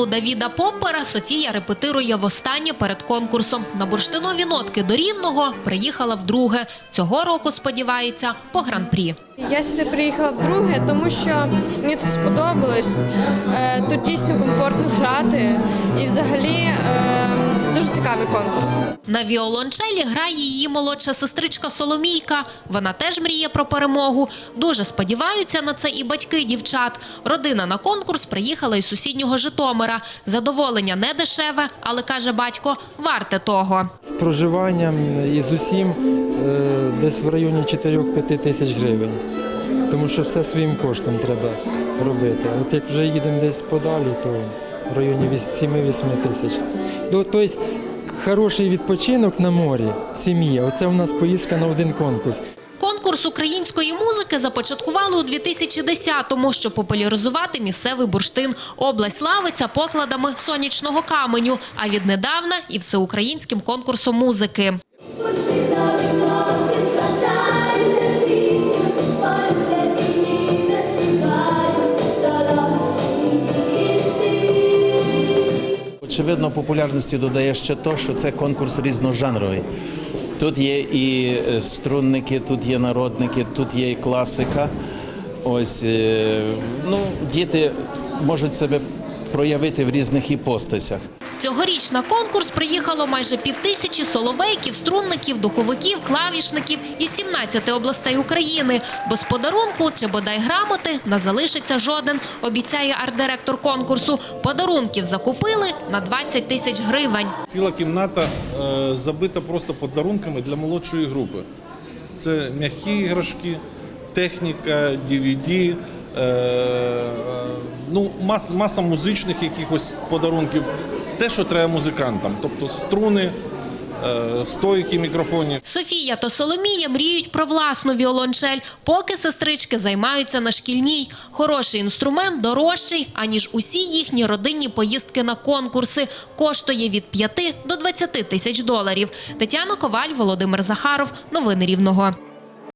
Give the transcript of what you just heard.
Давіда Поппера Софія репетирує востаннє перед конкурсом. На бурштинові нотки до рівного приїхала вдруге. Цього року сподівається по гран-прі. Я сюди приїхала вдруге, тому що мені тут сподобалось. Е, Тут дійсно комфортно грати і взагалі е, конкурс. На віолончелі грає її молодша сестричка Соломійка. Вона теж мріє про перемогу. Дуже сподіваються на це і батьки дівчат. Родина на конкурс приїхала із сусіднього Житомира. Задоволення не дешеве, але каже батько, варте того. З проживанням і з усім е, десь в районі 4-5 тисяч гривень. Тому що все своїм коштом треба робити. От як вже їдемо десь подалі, то в районі 7-8 тисяч. Тобто хороший відпочинок на морі, сім'ї. Оце у нас поїздка на один конкурс. Конкурс української музики започаткували у 2010-му, щоб популяризувати місцевий бурштин. Область славиться покладами сонячного каменю, а віднедавна і всеукраїнським конкурсом музики. Очевидно, популярності додає ще те, що це конкурс різножанровий. Тут є і е, струнники, тут є народники, тут є і класика. Ось е, ну, діти можуть себе проявити в різних іпостасях. Цьогоріч на конкурс приїхало майже півтисячі соловейків, струнників, духовиків, клавішників із 17 областей України. Без подарунку чи бодай грамоти не залишиться жоден, обіцяє арт-директор конкурсу. Подарунків закупили на 20 тисяч гривень. Ціла кімната е, забита просто подарунками для молодшої групи. Це м'які іграшки, техніка, DVD, ну, мас, маса музичних якихось подарунків. Те, що треба музикантам, тобто струни, е, стойки, мікрофонів. Софія та Соломія мріють про власну віолончель, поки сестрички займаються на шкільній. Хороший інструмент дорожчий, аніж усі їхні родинні поїздки на конкурси. Коштує від 5 до 20 тисяч доларів. Тетяна Коваль, Володимир Захаров. Новини Рівного.